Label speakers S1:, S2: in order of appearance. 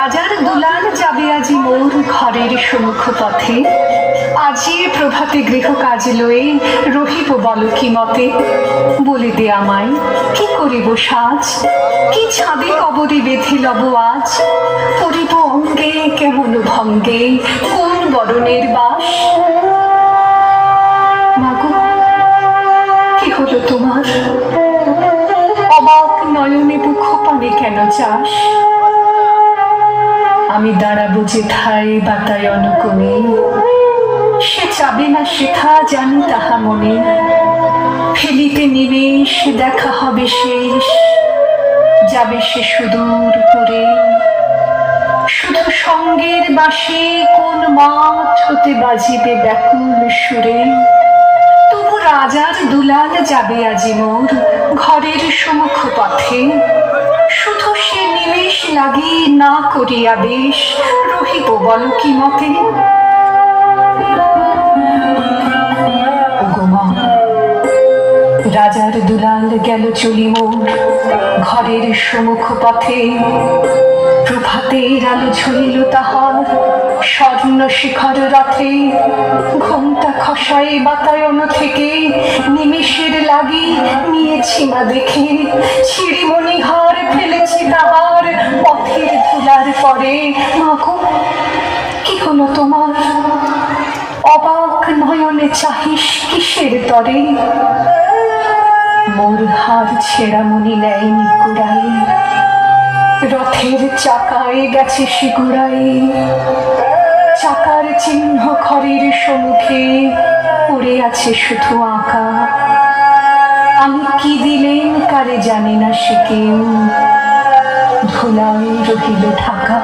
S1: হাজার দুলাল যাবে আজি মোর ঘরের সম্মুখ পথে আজি প্রভাতে গৃহ কাজ লয়ে রহিব বল কি মতে। বলে দে আমায়, কি করিব সাজ? কি ছাদে কবরে বেঁধে লব আজ? পরিব অঙ্গে কেমন ভঙ্গে কোন বরণের বাস? মাগো, কি হলো তোমার? অবাক নয়নে বুক পানে কেন চাস? আমি দাঁড়াবো যেথায় বাতায় কোণে সে চাবে না শেখা জানি তাহা মনে। ফেলিতে নিবেশ দেখা হবে শেষ। যাবে সে সুদূর করে শুধু সঙ্গের বাসে কোন মাঠ হতে বাজিবে ব্যাকুল সুরে। তবু রাজার দুলাল যাবে আজি মোর ঘরের সম্মুখ পথে নিমেষ লাগি না করিয়া বেশ রহিব বল কি মতে? রাজার দুলাল গেল চলি মোর ঘরের সমুখ পথে প্রভাতের আলো ঝুলিল তাহার। স্বর্ণ শিখর রথে ঘণ্টা খসাই বাতায়ন থেকে নিমেষের লাগি নিয়েছি মা দেখে। ছিড়িমণি হার ফেলেছি তাহার পথের ধুলার পরে। মাগো কি হলো তোমার? অবাক নয়নে চাহিস কিসের তরে? মোর হার ছেঁড়া মনি নেয়নি কুড়াই। রথের চাকায় গেছে শিগুড়াই। চাকার চিহ্ন খরের সম্মুখে পড়ে আছে শুধু আঁকা। আমি কি দিলেন কারে জানি না সে কেউ। ধুলায় রহিল ঢাকা।